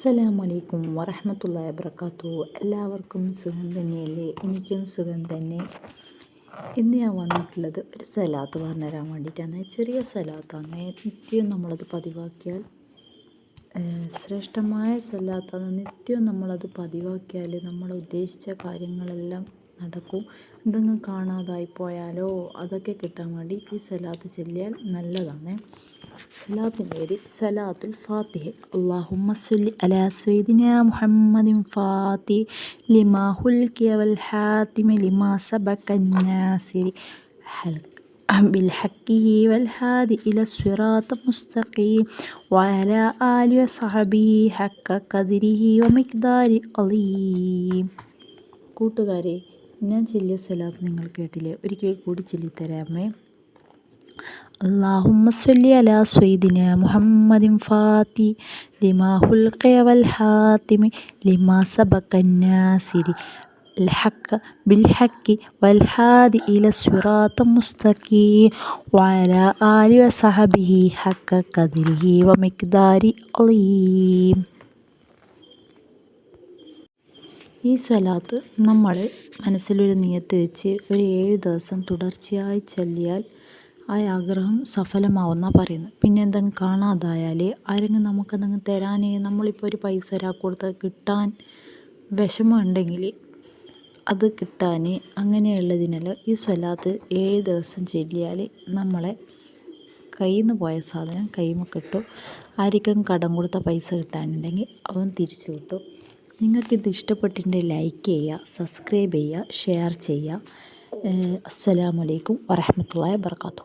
അസ്സലാമലൈക്കും വറഹമത്തുള്ള വബർക്കാത്തു എല്ലാവർക്കും സുഖം തന്നെയല്ലേ? എനിക്കും സുഖം തന്നെ. ഇന്ന് ഞാൻ വന്നിട്ടുള്ളത് ഒരു സലാത്ത് പറഞ്ഞു തരാൻ വേണ്ടിയിട്ടാണ്. ചെറിയ സലാത്താണ്. നിത്യവും നമ്മളത് പതിവാക്കിയാൽ ശ്രേഷ്ഠമായ സലാത്താണ്. നിത്യവും നമ്മളത് പതിവാക്കിയാൽ നമ്മൾ ഉദ്ദേശിച്ച കാര്യങ്ങളെല്ലാം നടക്കും എന്തെങ്കിലും കാണാതായി പോയാലോ അതൊക്കെ കിട്ടാൻ വേണ്ടി ഈ സലാത്ത് ചൊല്ലിയാൽ നല്ലതാണ് സലാത്തിൻ്റെ പേര് സലാത്തുൽ ഫാത്തിഹ അള്ളാഹുമ്മ സല്ലി അലാ സയ്യിദിന മുഹമ്മദിൻ ഫാത്തി ലിമാ ഹുൽക്കിയ വൽ ഹാത്തിമി ലിമാ സബക നാസിരി بالحقه والهادي إلى الصراط المستقيم وعلى آله وصحبه حق قدره ومقدار عظيم കൂട്ടുകാരെ ഞാൻ ചെല്ലിയ സലാത്ത് നിങ്ങൾ കേട്ടില്ലേ ഒരിക്കൽ കൂടി ചൊല്ലിത്തരാമേ اللهم صل على سيدنا محمد فاتي لما خلق والحاتم لما سبق الناصر الحق بالحق والهادي إلى الصراط المستقيم وعلى آله وصحبه حق قدره ومقدار عظيم ഈ സ്വലാത്ത് നമ്മൾ മനസ്സിലൊരു നിയത്ത് വെച്ച് ഒരു ഏഴ് ദിവസം തുടർച്ചയായി ചൊല്ലിയാൽ ആ ആഗ്രഹം സഫലമാവുന്നാണ് പറയുന്നത്. പിന്നെ എന്തെങ്കിലും കാണാതായാൽ ആരെങ്കിലും നമുക്കെന്തെങ്കിലും തരാനേ നമ്മളിപ്പോൾ ഒരു പൈസ ഒരാൾക്ക് കൊടുത്ത് കിട്ടാൻ വിഷമമുണ്ടെങ്കിൽ അത് കിട്ടാൻ അങ്ങനെയുള്ളതിനെല്ലാം ഈ സ്വലാത്ത് ഏഴ് ദിവസം ചൊല്ലിയാൽ നമ്മളെ കയ്യിൽ നിന്ന് പോയ സാധനം കൈമ കിട്ടും. ആർക്കും കടം കൊടുത്ത പൈസ കിട്ടാനുണ്ടെങ്കിൽ അവൻ തിരിച്ചു കിട്ടും. നിങ്ങൾക്കിത് ഇഷ്ടപ്പെട്ടിട്ടുണ്ടെങ്കിൽ ലൈക്ക് ചെയ്യുക സബ്സ്ക്രൈബ് ചെയ്യുക ഷെയർ ചെയ്യുക. അസ്സലാമലൈക്കും വരഹമത്തല്ലാ വർക്കാത്തു